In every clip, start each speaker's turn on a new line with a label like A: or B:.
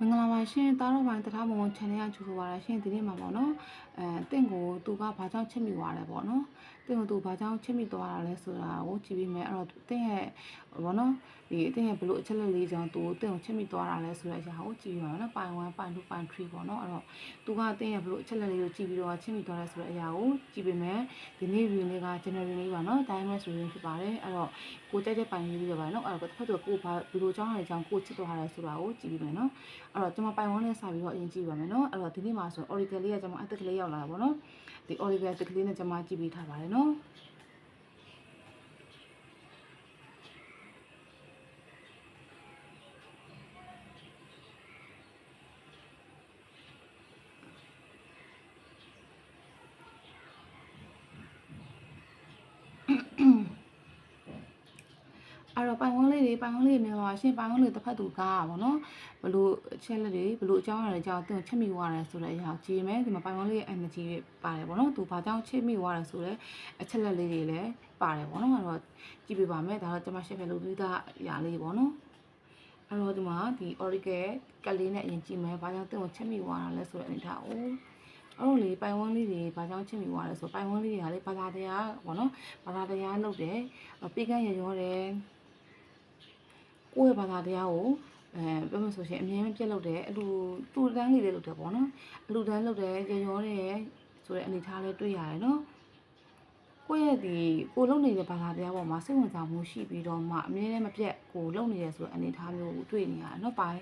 A: မင်္ဂလာပါရှင်တားတော်ပိုင်းတထားမုံ channel ကကြိုဆိုပါရရှင်ဒီနေ့မှာပေါ့နော်အဲတင့်ကိုသူကဘာကြောင့်ချစ်မိသွားတယ်ပေါ့နော် တင့်ကိုသူဘာကြောင့်ချစ်မိသွားတာလဲဆိုတာကိုကြည့်ပြီးမယ်အဲ့တော့တင့်ရဲ့ပေါ့နော်ဒီတင့်ရဲ့ဘလို့အချက်လက်လေးကြောင့်သူတင့်ကိုချစ်မိသွားတာလဲဆိုတဲ့အရာကိုကြည့်ပြီးမှာနော်ပိုင်း1ပိုင်း2ပိုင်း3ပေါ့နော်အဲ့တော့သူကတင့်ရဲ့ဘလို့အချက်လက်လေးကိုကြည့်ပြီးတော့ချစ်မိသွားတယ်ဆိုတဲ့အရာကိုကြည့်ပြီးမယ်ဒီနေ့ view လေးက general လေးပါနော် diamond ဆိုရင်ဖြစ်ပါတယ်အဲ့တော့ကိုကြိုက်တဲ့ပိုင်းလေးပြီးတော့ပါနော်အဲ့တော့တစ်ဖက်သူကိုဘာဘလို့ကြောင်းရတဲ့ကြောင့်ကိုချစ်သွားတယ်ဆိုတာကိုကြည့်ပြီးမယ်နော်အဲ့တော့ကျွန်မပိုင်ဝန်းနဲ့စာပြီးတော့အရင်ကြည့်ပါမယ်နော်အဲ့တော့ဒီနေ့မှာဆို Oracle လေးကကျွန်မအသက်ကလေးရောက်လာတာပေါ့နော် ဒီ Oracle အသက်ကလေးနဲ့ကျွန်မကြည့်ပြီးထားပါတယ်နော်အဲ့တော့ပိုင်ဝန်းလေးတွေ ပိုင်ဝန်းလေးတွေမြန်မာရှင်ပိုင်ဝန်းလေးတစ်ဖက်သူကားပါဗောနော်ဘလို့အချက်လက်တွေဘလို့အကြောင်းအရာတွေကြောင့်သူချက်မိသွားတယ်ဆိုတဲ့အရာကြည့်မယ်ဒီမှာပိုင်ဝန်းလေးရဲ့ energy တွေပါတယ်ဗောနော်သူဘာကြောင့်ချက်မိသွားတယ်ဆိုတဲ့အချက်လက်လေးတွေလည်းပါတယ်ဗောနော်အဲ့တော့ကြည့်ပြပါမယ်ဒါတော့ကျွန်မရှက်ပြလို့ပြီးသားအရာလေးဗောနော်အဲ့တော့ဒီမှာဒီ Oracle ကလေးနဲ့အရင်ကြည့်မယ်ဘာကြောင့်သူ့ကိုချက်မိသွားတာလဲဆိုတဲ့အနေထားကိုအဲ့တော့လေပိုင်ဝန်းလေးတွေဘာကြောင့်ချစ်မိသွားလဲဆိုပိုင်ဝန်းလေးတွေကလေဘာသာတရားပေါ့နော်ဘာသာတရားလုပ်တယ်ပေးကမ်းရရောတယ် ကိုယ့်ရဲ့ဘာသာတရားကိုအဲပြောမှဆိုရှင်အမြဲပြက်လုပ်တယ်အလူတူတန်းလေးလေးလုပ်တယ်ပေါ့နော်အလူတန်းလုပ်တယ်ရရောတယ်ဆိုတဲ့အနေထားလေးတွေ့ရတယ်နော်ကိုယ့်ရဲ့ဒီကိုလုံနေတဲ့ဘာသာတရားပေါ်မှာစိတ်ဝင်စားမှုရှိပြီးတော့မှအမြဲတမ်းမပြတ်ကိုလုံနေရဆိုတဲ့အနေထားမျိုးကိုတွေ့နေရတယ်နော်ပိုင်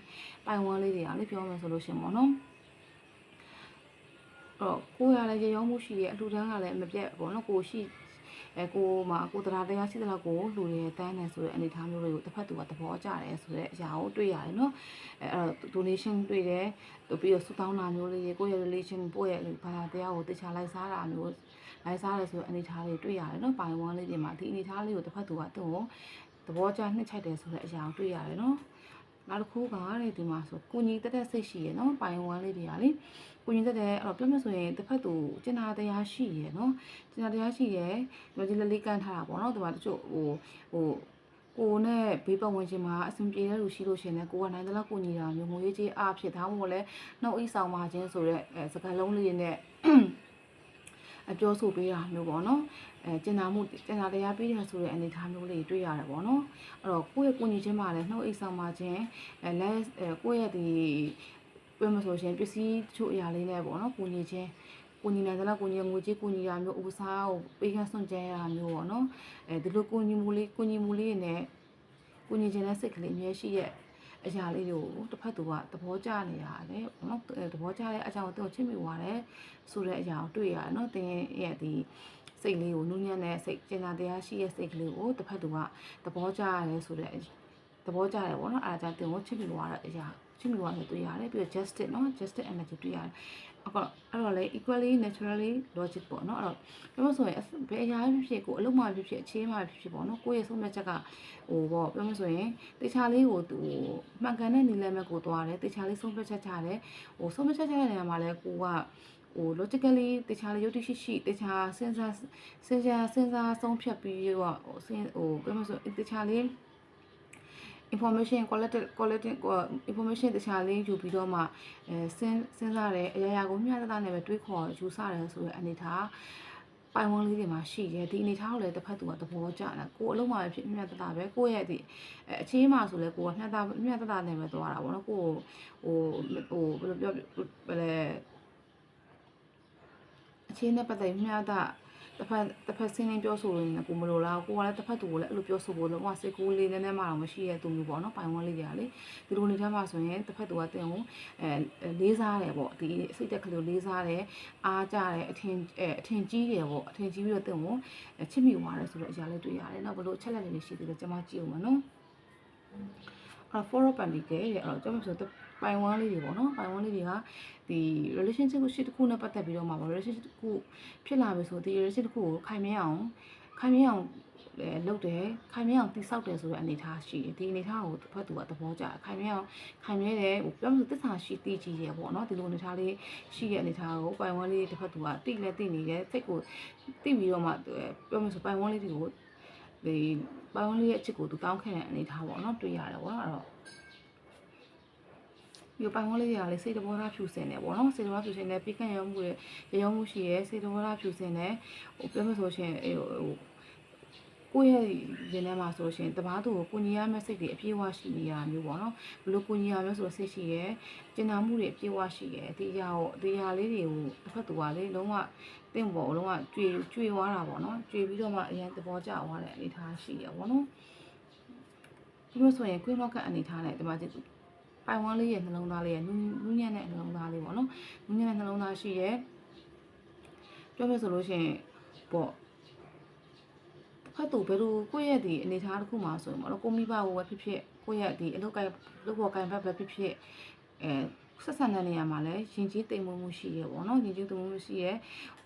A: ပိုင်ဝန်းလေးတွေကလေပြောမှဆိုလို့ရှင်ပေါ့နော်တော့ကိုရလည်းရရောမှုရှိရဲ့အလှူဒန်းကလည်းမပြတ်ပေါ့နော်ကိုရှိ အဲကိုမှာကိုတရားတရားရှိတဲ့လောက်ကိုလှူရဲတန်းတယ်ဆိုတဲ့အနေအထားမျိုးတွေကိုတစ်ဖက်သူကသဘောကျတယ်ဆိုတဲ့အရာကိုတွေ့ရတယ်နော်အဲအဲ့တော့ donation တွေ့တယ်ပြီးတော့စုတောင်းတာမျိုးလေးကိုယ့်ရဲ့ relation ကိုယ့်ရဲ့ဘာသာတရားကိုတခြားလိုက်စားတာမျိုးလိုက်စားတယ်ဆိုတဲ့အနေအထားတွေတွေ့ရတယ်နော်ပိုင်ဝမ်းလေးတွေမှာဒီအနေအထားလေးကိုတစ်ဖက်သူကသူ့ကိုသဘောကျနှစ်ချိုက်တယ်ဆိုတဲ့အရာကိုတွေ့ရတယ်နော်နောက်တစ်ခုကတဲ့ဒီမှာဆိုကိုကြီးတက်တက်စိတ်ရှိရယ်နော်ပိုင်ဝမ်းလေးတွေကလေ ကိုကြီးတက်တက်အဲ့တော့ပြောမှဆိုရင်တစ်ဖက်သူကျင်နာတရားရှိရယ်နော်ကျင်နာတရားရှိရယ်ဒီမှာဒီလက်လေးကန်ထားတာပေါ့နော်ဒီမှာတချို့ဟိုဟိုကိုနဲ့ဘေးပတ်ဝန်းကျင်မှာအဆင်ပြေတဲ့လူရှိလို့ရှင်လည်းကိုကနိုင်တဲ့လောက်ကိုညီတာမျိုးငွေကြီးအားဖြစ်ဒါမှမဟုတ်လဲနှုတ်အိဆောင်ပါခြင်းဆိုတဲ့အဲစကားလုံးလေးနဲ့အပြောဆိုပေးတာမျိုးပေါ့နော်အဲကျင်နာမှုကျင်နာတရားပေးတယ်ဆိုတဲ့အနေအထားမျိုးလေးတွေ့ရတယ်ပေါ့နော်အဲ့တော့ကိုယ့်ရဲ့ကိုညီချင်းမှာလည်းနှုတ်အိဆောင်ပါခြင်းအဲလက်အဲကိုယ့်ရဲ့ဒီ ပြောမဆိုရှင်ပစ္စည်းတချို့အရာလေးနဲ့ပေါ့နော်ကိုညီချင်းကိုညီနိုင်တဲ့လောက်ကိုညီငွေကြီးကိုညီရမျိုးဥစားကိုပေးကဆွန့်ကြဲရမျိုးပေါ့နော်အဲဒီလိုကိုညီမှုလေးကိုညီမှုလေးနဲ့ကိုညီချင်းတဲ့စိတ်ကလေးအများရှိရဲ့အရာလေးတွေကိုတစ်ဖက်သူကသဘောကျနေရတယ်ပေါ့နော်သဘောကျတဲ့အကြောင်းကိုသူချစ်မိသွားတယ်ဆိုတဲ့အရာကိုတွေ့ရတယ်နော်တင်းရဲ့ဒီစိတ်လေးကိုနူးညံ့တဲ့စိတ်ကျင်နာတရားရှိရဲ့စိတ်ကလေးကိုတစ်ဖက်သူကသဘောကျရတယ်ဆိုတဲ့သဘောကျတယ်ပေါ့နော်အားကြောင့်တင်ကိုချစ်မိသွားတဲ့အရာ ချစ်မိသွားတယ်တွေ့ရတယ်ပြီးတော့ justice နော် justice energy တွေ့ရတယ်အခုအဲ့တော့လေ equally naturally logic ပေါ့နော်အဲ့တော့ပြောမဆိုရင်ဘယ်အရာဖြစ်ဖြစ်ကိုအလုံးမဖြစ်ဖြစ်အခြေမဖြစ်ဖြစ်ပေါ့နော်ကိုယ့်ရဲ့ဆုံးဖြတ်ချက်ကဟိုပေါ့ပြောမဆိုရင်တေချာလေးကိုသူမှန်ကန်တဲ့နေလဲမဲ့ကိုသွားတယ်တေချာလေးဆုံးဖြတ်ချက်ချတယ်ဟိုဆုံးဖြတ်ချက်ချတဲ့နေရာမှာလဲကိုကဟို logically တခြားလေးရုပ်တရှိရှိတခြားစဉ်းစားစဉ်းစားစဉ်းစားဆုံးဖြတ်ပြီးတော့ဟိုစဉ်ဟိုပြောမဆိုတခြားလေး information quality quality information တခြားလေးယူပြီးတော့မှအဲစဉ်းစဉ်းစားတယ်အရာရာကိုမျှတတနဲ့ပဲတွေးခေါ်ယူဆတယ်ဆိုတဲ့အနေထားပိုင်ဝန်းလေးတွေမှာရှိတယ်ဒီအနေထားကိုလည်းတစ်ဖက်သူကသဘောကျတယ်ကိုအလုံးမှာဖြစ်မျှတတပဲကိုယ့်ရဲ့ဒီအခြေမှာဆိုလဲကိုကမျှတမျှတတနဲ့ပဲသွားတာပေါ့နော်ကိုဟိုဟိုဘယ်လိုပြောဘယ်လဲအခြေနဲ့ပတ်သက်မျှတ တစ်ဖက်တစ်ဖက်ဆင်းရင်းပြောဆိုရင်ကိုမလိုလားကိုကလည်းတစ်ဖက်သူကိုလည်းအဲ့လိုပြောဆိုဖို့လုံးဝစိတ်ကူးလေးနည်းနည်းမှတော့မရှိတဲ့သူမျိုးပေါ့နော်ပိုင်ဝန်းလေးတွေကလေဒီလိုနေထားမှဆိုရင်တစ်ဖက်သူကတင်ကိုအဲလေးစားတယ်ပေါ့ဒီစိတ်တက်ကလေးလေးစားတယ်အားကြတယ်အထင်အဲအထင်ကြီးတယ်ပေါ့အထင်ကြီးပြီးတော့တင်ကိုချစ်မိသွားတယ်ဆိုတော့အရာလေးတွေ့ရတယ်နောက်ဘလို့ချက်လက်လေးရှိသေးတယ်ကျွန်မကြည့်အောင်မနော် အဲ့ four pentacle တဲ့အဲ့တော့ကျွန်မဆိုပိုင်ဝန်းလေးတွေပေါ့နော်ပိုင်ဝန်းလေးတွေကဒီ relationship ကိုရှိတစ်ခုနဲ့ပတ်သက်ပြီးတော့မှာပေါ့ relationship တစ်ခုဖြစ်လာပြီဆိုဒီ relationship တစ်ခုကိုခိုင်မြဲအောင်ခိုင်မြဲအောင်အဲလုပ်တယ်ခိုင်မြဲအောင်တိဆောက်တယ်ဆိုတဲ့အနေအထားရှိတယ်ဒီအနေအထားကိုတစ်ဖက်သူကသဘောကျခိုင်မြဲအောင်ခိုင်မြဲတယ်ဟိုပြောလို့သစ္စာရှိတည်ကြည်တယ်ပေါ့နော်ဒီလိုအနေအထားလေးရှိတဲ့အနေအထားကိုပိုင်ဝန်းလေးတစ်ဖက်သူကတိလဲတိနေတယ်စိတ်ကိုတိပြီးတော့မှပြောလို့ဆိုပိုင်ဝန်းလေးတွေကိုဒီ ပိုင်ဝန်းလေးရဲ့အချစ်ကိုသူတောင်းခဲ့တဲ့အနေအထားပေါ့နော်တွေ့ရတယ်ပေါ့နော်အဲ့တော့ပြီးပိုင်ဝန်းလေးတွေကလည်းစိတ်တဘောထားဖြူစင်တယ်ပေါ့နော်စိတ်တဘောထားဖြူစင်တယ်ပြီးကံရောမှုရဲ့ရောမှုရှိရဲစိတ်တဘောထားဖြူစင်တယ်ဟိုပြောမဆိုရှင်ဟိုကိုယ့်ရဲ့ရင်ထဲမှာဆိုရှင်တပားသူကိုကိုညီရမယ့်စိတ်တွေအပြည့်အဝရှိနေရမျိုးပေါ့နော်ဘလို့ကိုညီရမယ့်ဆိုစိတ်ရှိရဲကျင်နာမှုတွေအပြည့်အဝရှိရဲဒီအရာကိုဒီအရာလေးတွေကိုတစ်ဖက်သူကလေလုံးဝ တင့်ပေါ်လုံးဝကြွေကြွေသွားတာပေါ့နော်ကြွေပြီးတော့မှအရင်သဘောကျသွားတဲ့အနေအထားရှိရပေါ့နော်ဒီလိုဆိုရင်ကွင်းလောက်ကအနေထားနဲ့ဒီမှာပိုင်ဝမ်းလေးရဲ့နှလုံးသားလေးရဲ့နူးနူးညံ့တဲ့နှလုံးသားလေးပေါ့နော်နူးညံ့တဲ့နှလုံးသားရှိရဲပြောပြဆိုလို့ရှိရင်ပေါ့ဖတ်သူဘယ်လိုကိုယ့်ရဲ့ဒီအနေထားတစ်ခုမှာဆိုရင်ပေါ့နော်ကိုမိဘကိုပဲဖြစ်ဖြစ်ကိုယ့်ရဲ့ဒီအလုပ်ကိုင်လုပ်ဖို့ကိုင်ဘက်ပဲဖြစ်ဖြစ်အဲဆက်ဆံတဲ့နေရာမှာလည်းရင်ကြီးတိမ်မမှုရှိရဲပေါ့နော်ရင်ကြီးတိမ်မမှုရှိရဲဟို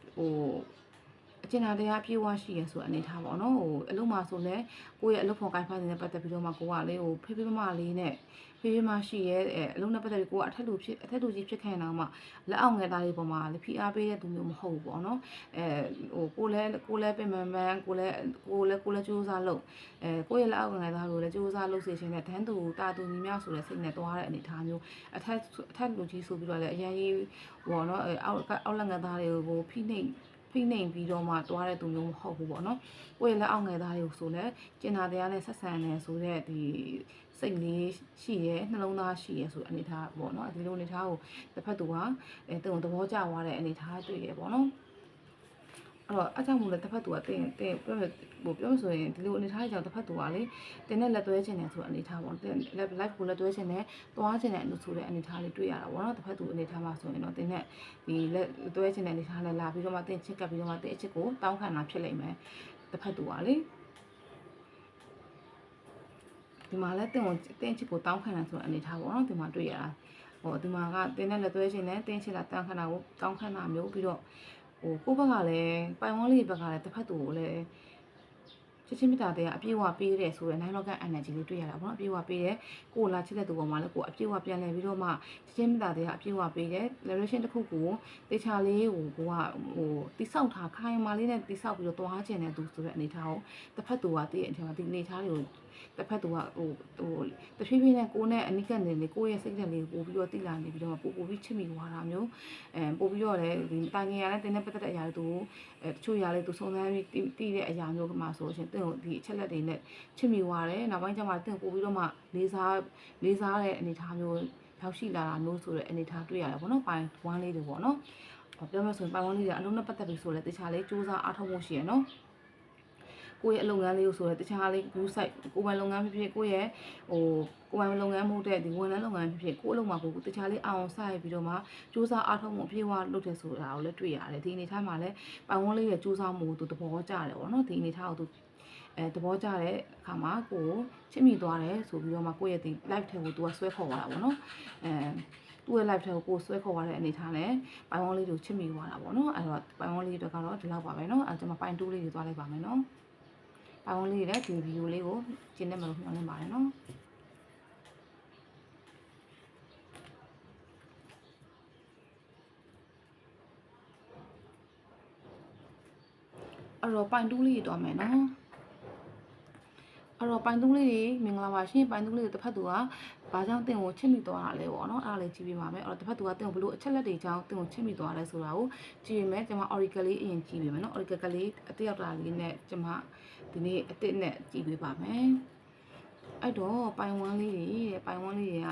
A: အကျဉ်းတရားပြေဝရှိရဲဆိုအနေထားပေါ့နော်ဟိုအလုပ်မှာဆိုလဲကိုယ့်ရဲ့အလုပ်ဖော်ကိုင်ဖက်နေတဲ့ပတ်သက်ပြီးတော့မှကိုကလေဟိုဖေးဖေးမမလေးနဲ့ ဖေးဖေးမရှိရဲအဲအလုံးနဲ့ပတ်သက်ပြီးကိုကအထက်လူဖြစ်အထက်လူကြီးဖြစ်ခဲ့အောင်မှလက်အောင်ငယ်သားလေးပေါ်မှာလေဖိအားပေးတဲ့သူမျိုးမဟုတ်ဘူးပေါ့နော်အဲဟိုကိုလည်းကိုလည်းပင်ပန်းပန်းကိုလည်းကိုလည်းကိုလည်းကြိုးစားလုပ်အဲကိုရဲ့လက်အောင်ငယ်သားတို့လည်းကြိုးစားလုပ်စေချင်တဲ့တန်းသူတာသူညီမဆိုတဲ့စိတ်နဲ့တွားတဲ့အနေထားမျိုးအထက်အထက်လူကြီးဆိုပြီးတော့လည်းအရင်ကြီးဟောနော်အောက်အောက်လက်ငယ်သားတွေကိုဖိနှိပ် ဖိနှိမ်ပြီးတော့မှတွားတဲ့သူမျိုးမဟုတ်ဘူးပေါ့နော်။ကိုယ့်ရဲ့လက်အောက်ငယ်သားတွေကိုဆိုလဲကျင်နာတရားနဲ့ဆက်ဆံနေဆိုတဲ့ဒီစိတ်လေးရှိရဲနှလုံးသားရှိရဲဆိုအနေထားပေါ့နော်။ဒီလိုအနေထားကိုတစ်ဖက်သူကအဲတုံသဘောကျသွားတဲ့အနေထားတွေ့ရပေါ့နော်။ အဲ့တော့အကြောင်းမို့လဲတစ်ဖက်သူကတင်တင်ပြောဟိုပြောဆိုရင်ဒီလိုအနေထားကြောင့်တစ်ဖက်သူကလေတင်နဲ့လက်သွဲခြင်းနဲ့ဆိုအနေထားပေါ့တင် live ကိုလက်သွဲခြင်းနဲ့သွားခြင်းနဲ့လို့ဆိုတဲ့အနေထားလေးတွေ့ရတာပေါ့နော်တစ်ဖက်သူအနေထားမှာဆိုရင်တော့တင်နဲ့ဒီလက်သွဲခြင်းနဲ့အနေထားနဲ့လာပြီးတော့မှတင်ချစ်ကပ်ပြီးတော့မှတင်အချစ်ကိုတောင်းခံတာဖြစ်လိမ့်မယ်တစ်ဖက်သူကလေဒီမှာလဲတင်ကိုတင်ချစ်ကိုတောင်းခံတာဆိုတဲ့အနေထားပေါ့နော်ဒီမှာတွေ့ရတာဟိုဒီမှာကတင်နဲ့လက်သွဲခြင်းနဲ့တင်ချစ်လာတောင်းခံတာကိုတောင်းခံတာမျိုးပြီးတော့ ဟိုကိုဘက်ကလည်းပိုင်ဝန်းလေးဘက်ကလည်းတစ်ဖက်သူကိုလည်းချစ်ချင်းမြတ်တာတဲ့အပြည့်အဝပေးတယ်ဆိုတော့နိုင်တော့က energy လေးတွေ့ရတာပေါ့နော်အပြည့်အဝပေးတယ်ကိုလာချစ်တဲ့သူပေါ်မှာလည်းကိုအပြည့်အဝပြန်လဲပြီးတော့မှချစ်ချင်းမြတ်တာတဲ့အပြည့်အဝပေးတယ် relation တစ်ခုကိုတေချာလေးကိုကိုကဟိုတိဆောက်ထားခိုင်မာလေးနဲ့တိဆောက်ပြီးတော့သွားခြင်းတဲ့သူဆိုတဲ့အနေထားကိုတစ်ဖက်သူကတည့်အထင်မှာဒီအနေထားတွေကို တစ်ဖက်သူကဟိုဟိုတဖြည်းဖြည်းနဲ့ကိုနဲ့အနိကနေလေကိုရဲ့စိတ်ဓာတ်လေးကိုပို့ပြီးတော့တိလာနေပြီးတော့ပို့ပို့ပြီးချစ်မိသွားတာမျိုးအဲပို့ပြီးတော့လည်းဒီတာငယ်ရတဲ့တင်းနဲ့ပတ်သက်တဲ့အရာတွေသူအဲတချို့အရာလေးသူစုံစမ်းပြီးတိတဲ့အရာမျိုးကမှဆိုရှင်တင့်ကိုဒီအချက်လက်တွေနဲ့ချစ်မိသွားတယ်နောက်ပိုင်းကျမှတင့်ပို့ပြီးတော့မှလေးစားလေးစားတဲ့အနေထားမျိုးရောက်ရှိလာတာမျိုးဆိုတဲ့အနေထားတွေ့ရတယ်ပေါ့နော်ပိုင်းဝမ်းလေးတွေပေါ့နော်ပြောမှဆိုရင်ပိုင်ဝန်းလေးတွေအလုံးနဲ့ပတ်သက်ပြီးဆိုလဲတခြားလေးစူးစမ်းအားထုတ်မှုရှိရနော် ကိုယ့်ရဲ့အလုပ်ငန်းလေးကိုဆိုတော့တခြားလေး group site ကိုယ်ပိုင်လုပ်ငန်းဖြစ်ဖြစ်ကိုယ့်ရဲ့ဟိုကိုယ်ပိုင်လုပ်ငန်းမဟုတ်တဲ့ဒီဝန်ထမ်းလုပ်ငန်းဖြစ်ဖြစ်ကိုယ့်အလုပ်မှာကိုယ်တခြားလေးအောင်စရပြီးတော့မှစူးစမ်းအားထုတ်မှုအပြည့်အဝလုပ်တယ်ဆိုတာကိုလည်းတွေ့ရတယ်ဒီအနေထားမှာလည်းပိုင်ဝန်းလေးရဲ့စူးစမ်းမှုသူသဘောကျတယ်ပေါ့နော်ဒီအနေထားကိုသူအဲသဘောကျတဲ့အခါမှာကိုချစ်မိသွားတယ်ဆိုပြီးတော့မှကိုယ့်ရဲ့ဒီ live ထဲကိုသူကဆွဲခေါ်သွားတာပေါ့နော်အဲသူ့ရဲ့ live ထဲကိုကိုဆွဲခေါ်သွားတဲ့အနေထားနဲ့ပိုင်ဝန်းလေးကိုချစ်မိသွားတာပေါ့နော်အဲ့တော့ပိုင်ဝန်းလေးတွေကတော့ဒီလောက်ပါပဲနော်အဲကျွန်မပိုင်တူးလေးတွေသွားလိုက်ပါမယ်နော် ပေါင်းလေးလည်းဒီဗီဒီယိုလေးကိုကျင်းနေမှာလို့မျှော်လင့်ပါတယ်နော်အဲ့တော့ပိုင်တူးလေးတွေတော့မယ်နော်အဲ့တော့ပိုင်တူးလေးတွေမင်္ဂလာပါရှင်ပိုင်တူးလေးတွေတစ်ဖက်သူကဘာကြောင့်တင့်ကိုချစ်မိသွားတာလဲပေါ့နော်အဲ့ဒါလေးကြည့်ပြပါမယ်အဲ့တော့တစ်ဖက်သူကတင့်ကိုဘလို့အချက်လက်တွေကြောင့်တင့်ကိုချစ်မိသွားလဲဆိုတာကိုကြည့်ရမယ်ကျွန်မ oracle လေးအရင်ကြည့်ပြမယ်နော် oracle ကလေးအတယောက်တာလေးနဲ့ကျွန်မ ဒီနေ့အစ်စ်နဲ့ကြည့်ပေးပါမယ်အဲ့တော့ပိုင်ဝမ်းလေးတွေတဲ့ပိုင်ဝမ်းလေးတွေက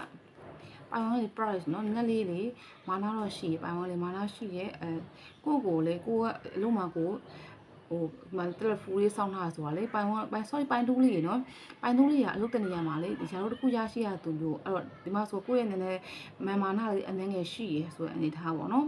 A: ပိုင်ဝမ်းလေး price เนาะနက်လေးလေမာနာတော့ရှိပိုင်ဝမ်းလေးမာနာရှိရဲ့အဲကိုကိုလေကိုကအလုံးမကိုဟိုမန်တယ်ဖူလေးစောင်းထားဆိုတာလေပိုင်ဝမ်းပိုင် sorry ပိုင်တူးလေးเนาะပိုင်တူးလေးကအလုပ်တနေရမှာလေဒီကျွန်တော်တို့တစ်ခုရရှိရသူမျိုးအဲ့တော့ဒီမှာဆိုကိုယ့်ရဲ့နည်းနည်းမန်မာနာလေးအနှဲငယ်ရှိရဆိုတဲ့အနေထားပေါ့နော်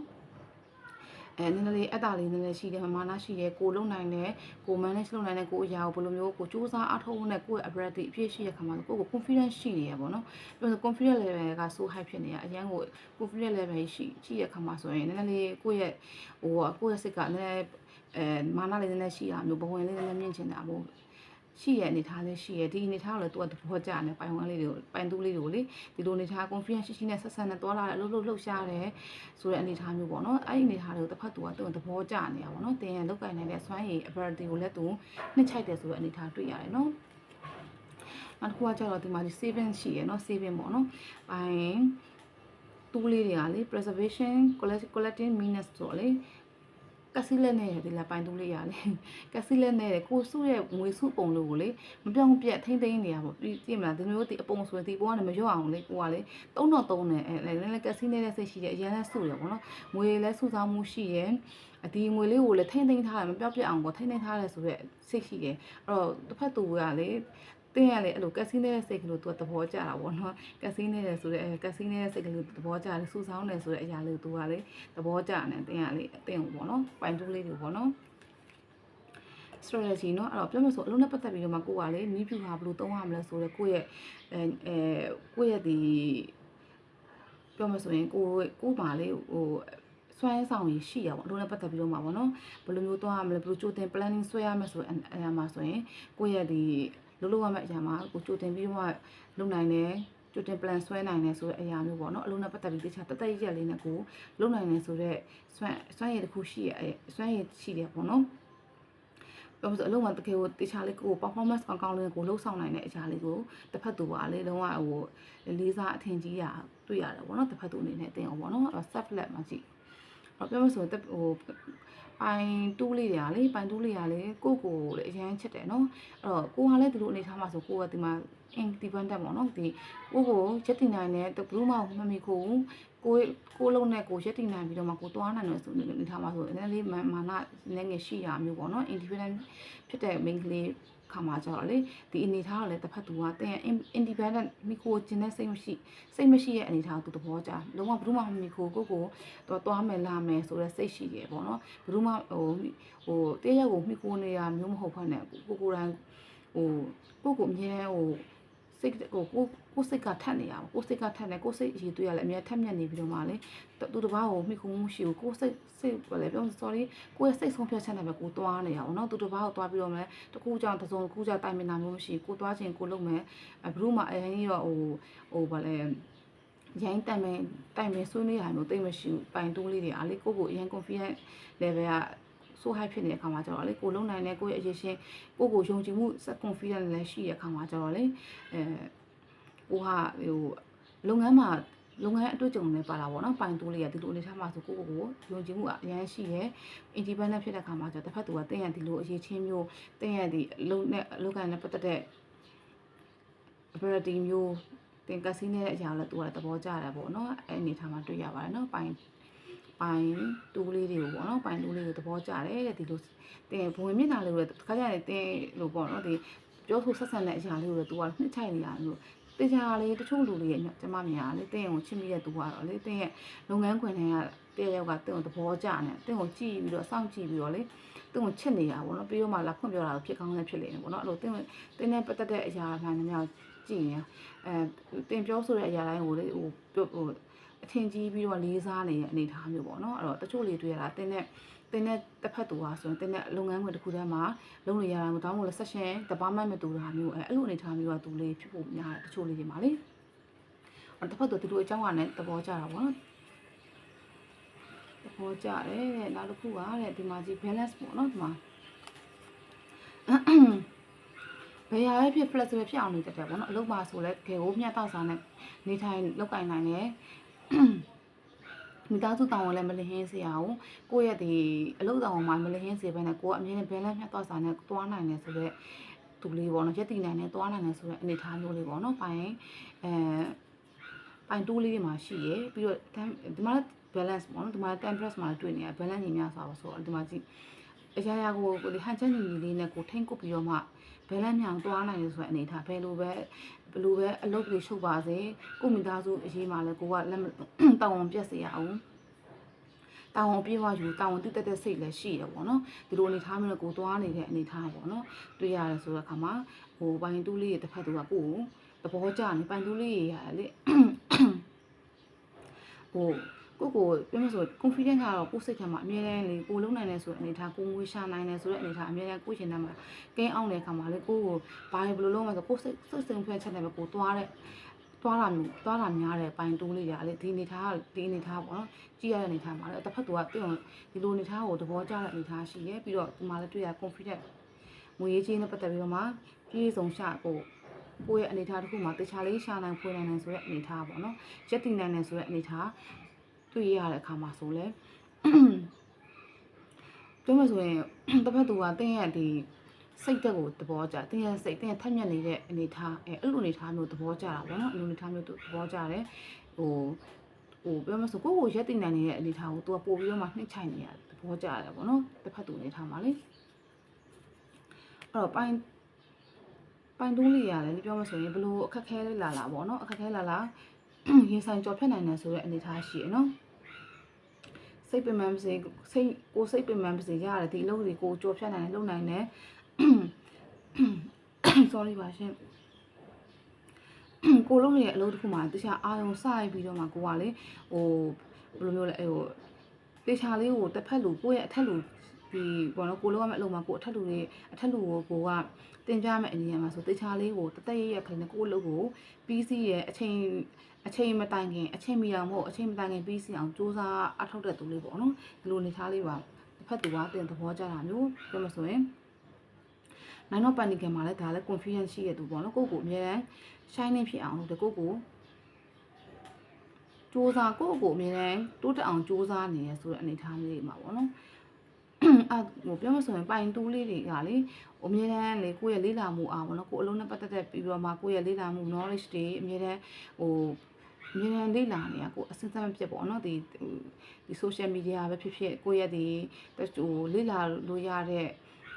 A: အဲနည်းနည်းလေးအတ္တလေးနည်းနည်းရှိတယ်မာနရှိတယ်ကိုလုံနိုင်တယ်ကို manage လုပ်နိုင်တယ်ကိုအရာကိုဘယ်လိုမျိုးကိုစူးစမ်းအားထုတ်နဲ့ကိုယ့်ရဲ့ ability အပြည့်ရှိတဲ့ခါမှာကိုကို confidence ရှိနေရပေါ့နော်ပြီးတော့ confidence level က so high ဖြစ်နေရအရင်ကို confidence level ရှိရှိတဲ့ခါမှာဆိုရင်နည်းနည်းလေးကိုယ့်ရဲ့ဟိုကိုယ့်ရဲ့စိတ်ကနည်းနည်းအဲမာနလေးနည်းနည်းရှိတာမျိုးဘဝင်လေးနည်းနည်းမြင့်ချင်တာပေါ့ ရှိရဲ့အနေထားလေးရှိရဲ့ဒီအနေထားကိုလည်းသူကသဘောကျတယ်ပိုင်ဝမ်းလေးတွေကိုပိုင်တူးလေးတွေကိုလေဒီလိုအနေထား confidence ရှိရှိနဲ့ဆက်ဆက်နဲ့တွာလာတယ်လှုပ်လှုပ်လှုပ်ရှားတယ်ဆိုတဲ့အနေထားမျိုးပေါ့နော်အဲ့ဒီအနေထားတွေကိုတစ်ဖက်သူကသူ့သဘောကျနေတာပေါ့နော်တင်ရလောက်ကင်နိုင်တဲ့ဆွမ်းရည် ability ကိုလည်းသူနှစ်ချိုက်တယ်ဆိုတဲ့အနေထားတွေ့ရတယ်နော်နောက်တစ်ခုကကျတော့ဒီမှာဒီ saving ရှိရယ်နော် saving ပေါ့နော်။ဘိုင်တူးလေးတွေကလေ preservation collect- collecting meanness ဆိုတော့လေ ကစီလက်နဲ့ဒီလာပိုင်တူးလေးရလေကစီလက်နဲ့ကိုစုရဲ့ငွေစုပုံလို့ကိုလေမပြောင်းပြက်ထိမ့်သိမ်းနေရပေါ့ပြီးကြည့်မလားဒီမျိုးဒီအပုံဆိုရင်ဒီပုံကနေမရော့အောင်လေကိုကလေသုံးတော့သုံးတယ်အဲလည်းလည်းကစီနေတဲ့စိတ်ရှိတယ်အရင်လည်းစုတယ်ပေါ့နော်ငွေလည်းစုဆောင်မှုရှိရဲ့အဒီငွေလေးကိုလည်းထိမ့်သိမ်းထားတယ်မပြောင်းပြက်အောင်ပေါ့ထိမ့်သိမ်းထားတယ်ဆိုတော့စိတ်ရှိတယ်အဲ့တော့တစ်ဖက်သူကလေ တင်းရလေအဲ့လိုကက်စီနေတဲ့စိတ်ကလေးသူကသဘောကျတာပေါ့နော်ကက်စီနေတယ်ဆိုတော့အဲကက်စီနေတဲ့စိတ်ကလေးသဘောကျတယ်စူဆောင်းတယ်ဆိုတဲ့အရာလေးသူကလေသဘောကျတယ်တင်းရလေအတင်းကိုပေါ့နော်ပိုင်တူးလေးတွေပေါ့နော် strategy เนาะအဲ့တော့ပြောမှဆိုအလုံးနဲ့ပတ်သက်ပြီးတော့မှကိုကလေနီးပြူဟာဘယ်လိုသုံးရမလဲဆိုတော့ကိုယ့်ရဲ့အဲအဲကိုယ့်ရဲ့ဒီပြောမှဆိုရင်ကိုကိုပါလေဟိုစွမ်းဆောင်ရရှိရပါဘောအလုံးနဲ့ပတ်သက်ပြီးတော့မှပေါ့နော်ဘယ်လိုမျိုးသွားရမလဲဘယ်လိုကြိုတင် planning ဆွဲရမလဲဆိုရင်အရာမှာဆိုရင်ကိုယ့်ရဲ့ဒီ လုံးလုံးရမယ့်အရာမှာကိုကြိုတင်ပြီးတော့မှလုပ်နိုင်တယ်ကြိုတင် plan ဆွဲနိုင်တယ်ဆိုတဲ့အရာမျိုးပေါ့နော်အလုံးနဲ့ပတ်သက်ပြီးတခြားတသက်ရက်လေးနဲ့ကိုလုပ်နိုင်တယ်ဆိုတော့စွမ်းစွမ်းရည်တစ်ခုရှိရအဲစွမ်းရည်ရှိတယ်ပေါ့နော်ပြောမစအလုံးမတကယ်ကိုတခြားလေးကို performance ကောင်းကောင်းလေးကိုလှုပ်ဆောင်နိုင်တဲ့အရာလေးကိုတစ်ဖက်သူပါလေလုံးဝဟိုလေးစားအထင်ကြီးရတွေ့ရတယ်ဗောနော်တစ်ဖက်သူအနေနဲ့တင်အောင်ဗောနော်အဲ့ set flat မှာကြည့်အဲ့ပြောမဆိုဟို ပိုင်တူးလေးတွေကလေပိုင်တူးလေးတွေကလေကိုကိုလေအရင်ချက်တယ်နော်အဲ့တော့ကိုကလည်းဒီလိုအနေထားမှာဆိုကိုကဒီမှာ independent ပေါ့နော်ဒီကိုကိုရက်တင်နိုင်တဲ့ဘလူးမမမီကိုကိုကိုလုံးနဲ့ကိုရက်တင်နိုင်ပြီးတော့မှကိုသွားနိုင်တယ်ဆိုနေအနေထားမှာဆိုအနေလေးမာနနည်းငယ်ရှိရမျိုးပေါ့နော် independent ဖြစ်တဲ့ main ကလေးခါမှာကြတော့လေဒီအနေထားကလည်းတစ်ဖက်သူကတင် independent မိကိုကျင်တဲ့စိတ်မရှိစိတ်မရှိရဲ့အနေထားကိုသူသဘောကျလုံးဝဘယ်သူမှမိကိုကိုကိုတော့သွားမယ်လာမယ်ဆိုတဲ့စိတ်ရှိရပေါ့နော်ဘယ်သူမှဟိုဟိုတရက်ကိုမိကိုနေရမျိုးမဟုတ်ဖ ೇನೆ ကိုကိုတိုင်းဟိုကိုကိုအမြဲဟိုစိတ်ကိုကိုကိုစိတ်ကထက်နေရပါကိုစိတ်ကထက်နေကိုစိတ်အရေးသွေးရလဲအမြဲထက်မြက်နေပြီးတော့မှလေသူတစ်ပါးကိုမိခုံမှုရှိကိုကိုစိတ်စိတ်ဘာလဲပြော sorry ကိုရဲ့စိတ်ဆုံးဖြတ်ချက်နဲ့ပဲကိုသွားနေရအောင်နော်သူတစ်ပါးကိုသွားပြီးတော့မှတကူကြောင့်တစုံတကူကြောင့်တိုင်မင်တာမျိုးမရှိကိုသွားခြင်းကိုလုပ်မယ်ဘလို့မှအရင်ကြီးတော့ဟိုဟိုဘာလဲ ရိုင်းတိုင်မယ်တိုင်မယ်ဆွေးနွေးရမျိုးတိတ်မရှိဘူးပိုင်တိုးလေးတွေအားလေကိုကိုအရင် confident level ကဆို high ဖြစ်နေတဲ့အခါမှာကျတော့လေကိုလုံနိုင်တဲ့ကိုရဲ့အရေးရှင်ကိုကိုယုံကြည်မှု set confident လည်းရှိတဲ့အခါမှာကျတော့လေအဲကိုဟာဟိုလုပ်ငန်းမှာလုပ်ငန်းအတွေ့အကြုံနဲ့ပါလာပေါ့နော်ပိုင်တိုးလေးကဒီလိုအနေထားမှာဆိုကိုကိုကိုယုံကြည်မှုအရင်ရှိရဲ့ independent ဖြစ်တဲ့အခါမှာကျတော့တစ်ဖက်သူကတင်းရဒီလိုအရေးချင်းမျိုးတင်းရဒီအလုံးနဲ့အလုပ်ကိုင်းနဲ့ပတ်သက်တဲ့ ability မျိုး တင်ကစီးနေတဲ့အရာလည်းသူကသဘောကျတယ်ပေါ့နော်အဲ့အနေထားမှာတွေ့ရပါတယ်နော်ပိုင်ပိုင်တူးလေးတွေကိုပေါ့နော်ပိုင်တူးလေးကိုသဘောကျတယ်တဲ့ဒီလိုတင်ဘဝင်မျက်နှာလေးကိုလည်းတစ်ခါကျရင်တင်လို့ပေါ့နော်ဒီပြောဆိုဆက်ဆံတဲ့အရာလေးကိုလည်းသူကနှစ်ချိုက်နေရလို့တေချာလေးတချို့လူတွေရဲ့ကျမမြင်ရလေတင်းကိုချစ်မိတဲ့သူကတော့လေတင်းရဲ့လုပ်ငန်းခွင်တွေကတရရောက်ကတင်းကိုသဘောကျနေတင်းကိုကြည့်ပြီးတော့စောင့်ကြည့်ပြီးတော့လေတင်းကိုချစ်နေတာပေါ့နော်ပြီးတော့မှလာဖွင့်ပြောတာဖြစ်ကောင်းလည်းဖြစ်နေတယ်ပေါ့နော်အဲ့လိုတင်းတင်းနဲ့ပတ်သက်တဲ့အရာမှန်တယ်များ ကြည့်နေအဲတင်ပြောဆိုတဲ့အရာတိုင်းကိုလေဟိုဟိုအထင်ကြီးပြီးတော့လေးစားနေတဲ့အနေအထားမျိုးပေါ့နော်အဲ့တော့တချို့လေးတွေ့ရတာတင်းနဲ့တင်းနဲ့တစ်ဖက်သူဟာဆိုရင်တင်းနဲ့လုပ်ငန်းခွင်တစ်ခုတည်းမှာလုံးလို့ရတာမတောင်းလို့ session တပားမှမတူတာမျိုးအဲအဲ့လိုအနေအထားမျိုးကသူလေးဖြစ်ဖို့များတယ်တချို့လေးတွေမှာလေအဲ့တစ်ဖက်သူသူတို့အကြောင်းကလည်းသဘောကျတာပေါ့နော်သဘောကျတယ်တဲ့နောက်တစ်ခုကတဲ့ဒီမှာကြည့် balance ပေါ့နော်ဒီမှာ ဘယ်ရပဲဖြစ် flexible ဖြစ်အောင်နေတတ်တယ်ပေါ့နော်အလုပ်ပါဆိုလဲခေကိုမျှတော့စားနဲ့နေထိုင်လောက်ကင်နိုင်တယ်မိသားစုတောင်းဝင်လည်းမလင်းဟင်းစေရအောင်ကိုယ့်ရဲ့ဒီအလုပ်တောင်းမှာမလင်းဟင်းစေဘဲနဲ့ကိုကအမြင်နဲ့ဘဲလန်းမျှတော့စားနဲ့သွားနိုင်တယ်ဆိုတော့သူလေးပေါ့နော်ရက်တည်နိုင်တယ်သွားနိုင်တယ်ဆိုတော့အနေထားမျိုးလေးပေါ့နော်ပိုင်အဲပိုင်တိုးလေးတွေမှာရှိရယ်ပြီးတော့ဒီမှာ balance ပေါ့နော်ဒီမှာ temperance မှာတွေ့နေရ balance ညီမျှစွာပါဆိုတော့ဒီမှာကြည့်အရာရာကိုကိုဒီဟန်ချက်ညီညီလေးနဲ့ကိုထိမ့်ကုတ်ပြီးတော့မှ ဘယ်လမ်းမြောင်သွားနိုင်လို့ဆိုတဲ့အနေထားဘယ်လိုပဲဘယ်လိုပဲအလုပ်တွေရှုပ်ပါစေကိုမိသားစုအရေးမှာလဲကိုကလက်တောင်းဝန်ပြက်စေရအောင်တောင်းဝန်ပြေးသွားယူတောင်းဝန်တိတက်တဲ့စိတ်လည်းရှိရပေါ့နော်ဒီလိုအနေထားမျိုးကိုသွားနေတဲ့အနေထားပေါ့နော်တွေ့ရတယ်ဆိုတဲ့အခါမှာဟိုပိုင်တူးလေးရဲ့တစ်ဖက်သူကကိုယ်သဘောကျနေပိုင်တူးလေးရရလေဟို ကိုကိုပြောမဆို confidence ကတော့ကိုယ်စိတ်ထဲမှာအမြဲတမ်းလေကိုလုံးနိုင်တယ်ဆိုတဲ့အနေထားကိုငွေရှာနိုင်တယ်ဆိုတဲ့အနေထားအမြဲတမ်းကိုရှင်ထဲမှာကင်းအောင်တဲ့အခါမှာလေကိုကိုဘာဘယ်လိုလုပ်မလဲဆိုကိုစိတ်စိတ်စိမ်ဖွဲ့ချက်တယ်ပဲကိုသွားတဲ့သွားတာမျိုးသွားတာများတဲ့ပိုင်တိုးလေးတွေကလေဒီအနေထားဒီအနေထားပေါ့နော်ကြည့်ရတဲ့အနေထားမှာလေတစ်ဖက်သူကတင်းဒီလိုအနေထားကိုသဘောကျတဲ့အနေထားရှိရဲပြီးတော့ဒီမှာလည်းတွေ့ရ confidence ငွေရေးချင်းနဲ့ပတ်သက်ပြီးတော့မှပြည်စုံရှာကိုကိုယ့်ရဲ့အနေအထားတစ်ခုမှာတခြားလေးရှာနိုင်ဖွေနိုင်နိုင်ဆိုတဲ့အနေအထားပေါ့နော်ရက်တည်နိုင်တယ်ဆိုတဲ့အနေအထား တွေ့ရတဲ့အခါမှာဆိုလဲပြောမှဆိုရင်တစ်ဖက်သူကတင်းရဲ့ဒီစိတ်တက်ကိုသဘောကျတင်းရဲ့စိတ်တင်းရဲ့ထက်မြက်နေတဲ့အနေအထားအဲအဲ့လိုအနေအထားမျိုးသဘောကျတာပေါ့နော်အဲ့လိုအနေအထားမျိုးသဘောကျတယ်ဟိုဟိုပြောမှဆိုကိုယ့်ကိုရက်တည်နိုင်နေတဲ့အနေအထားကိုသူကပို့ပြီးတော့မှနှိမ့်ချိုင်နေရတယ်သဘောကျတယ်ပေါ့နော်တစ်ဖက်သူအနေအထားမှာလေအဲ့တော့ပိုင်းပိုင်တိုးလေးရတယ်လေပြောမှဆိုရင်ဘလို့အခက်ခဲလေးလာလာပေါ့နော်အခက်ခဲလာလာရင်ဆိုင်ကြော်ဖြတ်နိုင်တယ်ဆိုတဲ့အနေအထားရှိရနော် စိတ်ပင်ပန်းပါစေစိတ်ကိုစိတ်ပင်ပန်းပါစေရတယ်ဒီအလုပ်တွေကိုကြော်ဖြတ်နိုင်တယ်လုပ်နိုင်တယ် sorry ပါရှင်ကိုလုံးရဲ့အလုပ်တစ်ခုမှတခြားအာယုံစရိုက်ပြီးတော့မှကိုကလေဟိုဘယ်လိုမျိုးလဲဟိုတေချာလေးကိုတစ်ဖက်လူကိုယ့်ရဲ့အထက်လူဒီဘောနော်ကိုလုံးရမယ့်အလုပ်မှာကိုအထက်လူတွေအထက်လူကိုကိုကတင်ပြမယ့်အနေနဲ့မှာဆိုတေချာလေးကိုတသက်ရရခင်းနဲ့ကိုအလုပ်ကိုပြီးစီးရဲ့အချိန် အချိန်မတိုင်ခင်အချိန်မီအောင်မဟုတ်အချိန်မတိုင်ခင်ပြီးစီးအောင်စူးစမ်းအထောက်တဲ့သူလေးပေါ့နော်ဒီလိုနေထားလေးပါတစ်ဖက်သူကတင်သဘောကျတာမျိုးပြောမှဆိုရင်နိုင်တော့ပန်နီကန်မှာလည်းဒါလည်း confidence ရှိရတူပေါ့နော်ကိုကိုအများတန်း shining ဖြစ်အောင်လို့တကိုကိုစူးစမ်းကိုကိုအများတန်းတိုးတက်အောင်စူးစမ်းနေရဆိုတဲ့အနေအထားမျိုးတွေမှာပေါ့နော် အဲ့ဟိုပြောမဆိုရင်ပိုင်တူးလေးတွေကလေအမြဲတမ်းလေကိုယ့်ရဲ့လေးလာမှုအားပေါ့နော်ကိုယ်အလုံးနဲ့ပတ်သက်တဲ့ပြီးတော့မှကိုယ့်ရဲ့လေးလာမှု knowledge တွေအမြဲတမ်းဟိုအမြဲတမ်းလေးလာနေရကိုယ်အစစမဖြစ်ပေါ့နော်ဒီဒီ social media ပဲဖြစ်ဖြစ်ကိုယ့်ရဲ့ဒီဟိုလေးလာလို့ရတဲ့